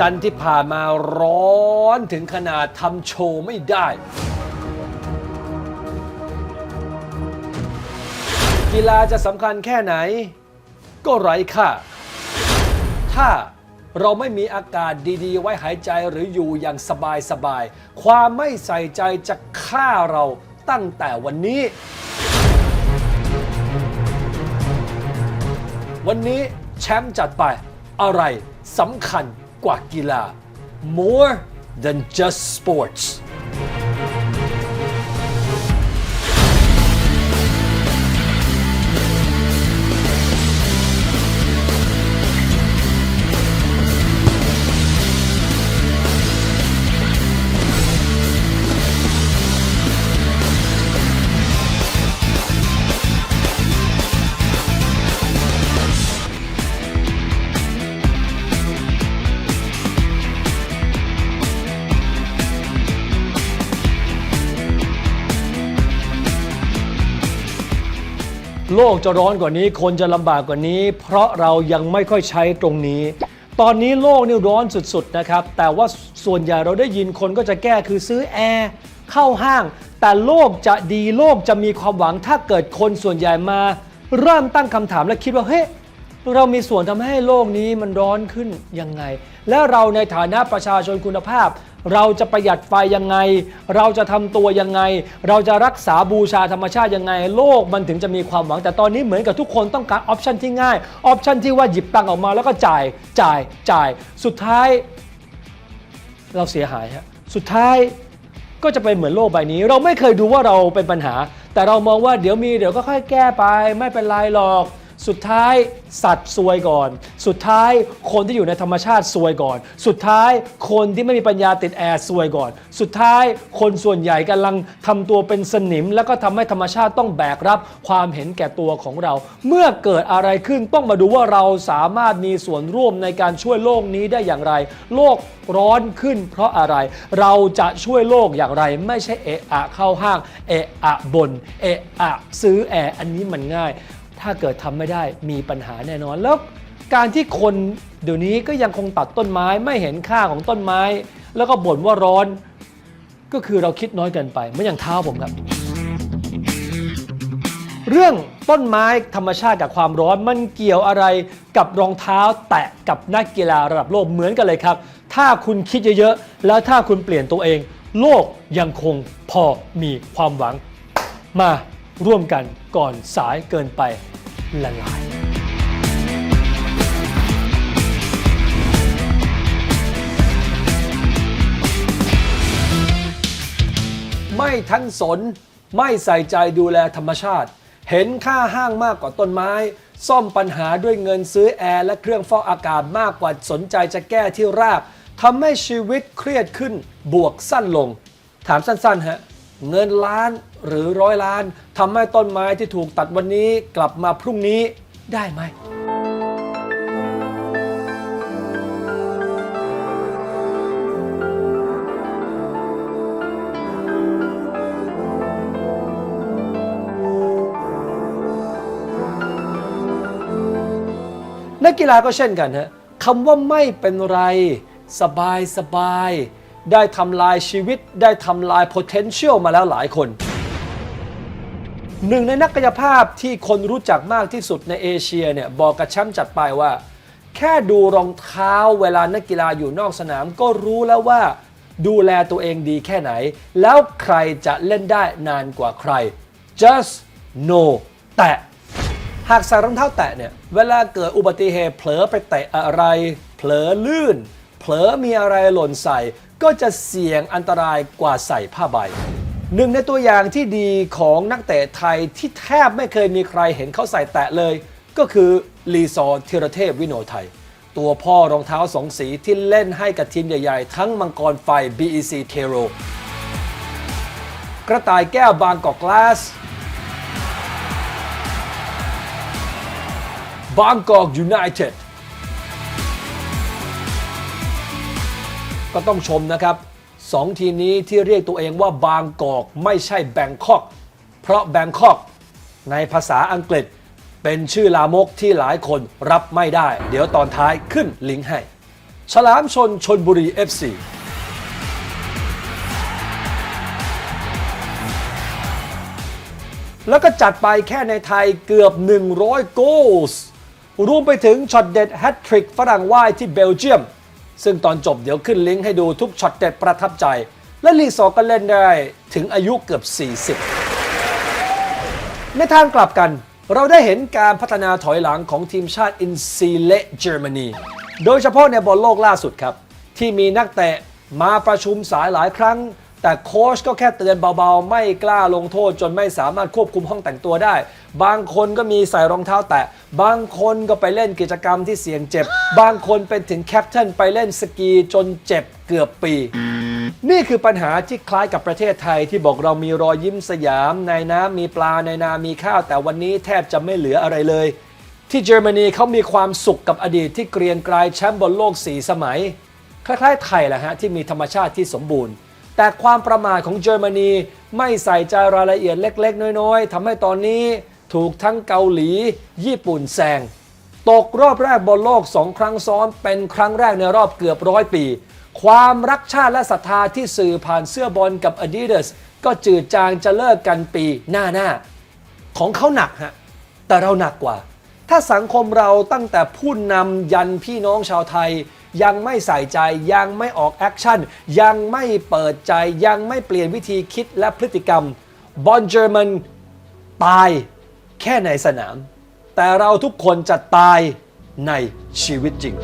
จันทร์ที่ผ่านมาร้อนถึงขนาดทำโชว์ไม่ได้ กีฬาจะสำคัญแค่ไหน ก็ไร้ค่า ถ้าเราไม่มีอากาศดีๆ ไว้หายใจหรืออยู่อย่างสบายๆ ความไม่ใส่ใจจะฆ่าเราตั้งแต่วันนี้ วันนี้แชมป์จัดไปอะไรสำคัญ กว่ากีฬา more than just sports โลกจะร้อนกว่านี้ คนจะลำบากกว่านี้ เพราะเรายังไม่ค่อยใช้ตรงนี้ ตอนนี้โลกนี่ร้อนสุดๆนะครับ แต่ว่าส่วนใหญ่เราได้ยินคนก็จะแก้คือซื้อแอร์เข้าห้าง แต่โลกจะดีโลกจะมีความหวังถ้าเกิดคนส่วนใหญ่มา เริ่มตั้งคำถามและคิดว่าเฮ้ย เรามีส่วนทำให้โลกนี้มันร้อนขึ้นยังไง และเราในฐานะประชาชนคุณภาพ เราจะประหยัดไฟยังไง เราจะทำตัวยังไง เราจะรักษาบูชาธรรมชาติยังไง โลกมันถึงจะมีความหวัง แต่ตอนนี้เหมือนกับทุกคนต้องการออปชันที่ง่ายออปชันที่ว่าหยิบตังออกมาแล้วก็จ่ายจ่ายจ่าย สุดท้าย เราเสียหายฮะสุดท้ายก็จะเป็นเหมือนโลกใบนี้ เราไม่เคยดูว่าเราเป็นปัญหา แต่เรามองว่าเดี๋ยวมีเดี๋ยวก็ค่อยแก้ไป ไม่เป็นไรหรอก สุดท้ายสัตว์ซวยก่อน สุดท้ายคนที่อยู่ในธรรมชาติซวยก่อน สุดท้ายคนที่ไม่มีปัญญาติดแอร์ซวยก่อน สุดท้ายคนส่วนใหญ่กำลังทำตัวเป็นสนิม แล้วก็ทำให้ธรรมชาติต้องแบกรับความเห็นแก่ตัวของเรา เมื่อเกิดอะไรขึ้นต้องมาดูว่าเราสามารถมีส่วนร่วมในการช่วยโลกนี้ได้อย่างไร โลกร้อนขึ้น เพราะอะไร เราจะช่วยโลกอย่างไร ไม่ใช่เอะอะเข้าห้าง เอะอะบน เอะอะซื้อแอร์อันนี้มันง่าย ถ้าเกิดทำไม่ได้มีปัญหาแน่นอน แล้วการที่คนเดี๋ยวนี้ก็ยังคงตัดต้นไม้ไม่เห็นค่าของต้นไม้ แล้วก็บ่นว่าร้อน ก็คือเราคิดน้อยเกินไปเหมือนอย่างเท้าผมครับ เรื่องต้นไม้ธรรมชาติกับความร้อนมันเกี่ยวอะไรกับรองเท้าแตะกับนักกีฬาระดับโลกเหมือนกันเลยครับ ถ้าคุณคิดเยอะๆ แล้วถ้าคุณเปลี่ยนตัวเอง โลกยังคงพอมีความหวังมา ร่วมกันก่อนสายเกินไปละลายไม่ทันสน ไม่ใส่ใจดูแลธรรมชาติ เห็นค่าห้างมากกว่าต้นไม้ ซ่อมปัญหาด้วยเงินซื้อแอร์และเครื่องฟอกอากาศมากกว่าสนใจจะแก้ที่รากทำให้ชีวิตเครียดขึ้นบวกสั้นลง ถามสั้นๆฮะ เงินล้านหรือร้อยล้านทำให้ต้นไม้ที่ถูกตัดวันนี้กลับมาพรุ่งนี้ได้ไหมนักกีฬาก็เช่นกันฮะคำว่าไม่เป็นไร สบายสบาย ได้ทำลายชีวิต ได้ทำลาย potential มาแล้วหลายคน หนึ่งในนักกายภาพที่คนรู้จักมากที่สุดในเอเชียเนี่ยบอกกับแชมป์จัดไปว่า แค่ดูรองเท้าเวลานักกีฬาอยู่นอกสนามก็รู้แล้วว่าดูแลตัวเองดีแค่ไหน แล้วใครจะเล่นได้นานกว่าใคร just no แต่หากใส่รองเท้าแตะเนี่ย เวลาเกิดอุบัติเหตุเผลอไปเตะอะไร เผลอลื่น เผลอมีอะไรหล่นใส่ ก็จะเสี่ยงอันตรายกว่าใส่ผ้าใบ หนึ่งในตัวอย่างที่ดีของนักเตะไทยที่แทบไม่เคยมีใครเห็นเขาใส่แตะเลย ก็คือลีซอร์ธีรเทพวิโนไทย ตัวพ่อรองเท้าสองสีที่เล่นให้กับทีมใหญ่ๆ ทั้งมังกรไฟ BEC t e r o กระต่ายแก้วบางกอกกลาสบางกอกยูไนเต็ด ก็ต้องชมนะครับสองทีมนี้ที่เรียกตัวเองว่าบางกอกไม่ใช่แบงคอก เพราะแบงคอกในภาษาอังกฤษเป็นชื่อลามกที่หลายคนรับไม่ได้ เดี๋ยวตอนท้ายขึ้นลิงก์ให้ ฉลามชนชนบุรี FC แล้วก็จัดไปแค่ในไทยเกือบ 100 โกลส์รวมไปถึงช็อตเด็ดแฮตทริกฝรั่งว่ายที่เบลเยียม ซึ่งตอนจบเดี๋ยวขึ้นลิงก์ให้ดูทุกช็อตเด็ดประทับใจ และลีกสอก็เล่นได้ถึงอายุเกือบ 40 ในทางกลับกัน เราได้เห็นการพัฒนาถอยหลังของทีมชาติอินซีเลเยอรมนีโดยเฉพาะในบอลโลกล่าสุดครับ ที่มีนักเตะมาประชุมสายหลายครั้ง แต่โค้ชก็แค่เตือนเบาๆ ไม่กล้าลงโทษจนไม่สามารถควบคุมห้องแต่งตัวได้ บางคนก็มีใส่รองเท้าแตะ บางคนก็ไปเล่นกิจกรรมที่เสี่ยงเจ็บ บางคนเป็นถึงแคปเทนไปเล่นสกีจนเจ็บเกือบปี นี่คือปัญหาที่คล้ายกับประเทศไทยที่บอกเรามีรอยยิ้มสยาม ในน้ำมีปลาในนามีข้าว แต่วันนี้แทบจะไม่เหลืออะไรเลย ที่เยอรมนีเขามีความสุขกับอดีตที่เกรียงไกรแชมป์บอลโลกสีสมัย คล้ายๆไทยแหละฮะที่มีธรรมชาติที่สมบูรณ์แต่ความประมาทของเยอรมนีไม่ใส่ใจรายละเอียดเล็ก ๆ น้อย ๆทำให้ตอนนี้ ถูกทั้งเกาหลี ญี่ปุ่นแซง ตกรอบแรกบอลโลกสองครั้งซ้อน เป็นครั้งแรกในรอบเกือบร้อยปี ความรักชาติและศรัทธาที่สื่อผ่านเสื้อบอลกับ Adidas ก็จืดจางจะเลิกกันปีหน้าหน้า ของเขาหนักฮะ แต่เราหนักกว่า ถ้าสังคมเราตั้งแต่ผู้นำยันพี่น้องชาวไทย ยังไม่ใส่ใจยังไม่ออกแอคชั่น ยังไม่เปิดใจยังไม่เปลี่ยนวิธีคิดและพฤติกรรมบอลเยอรมันตาย แค่ในสนาม แต่เราทุกคนจะตายในชีวิตจริง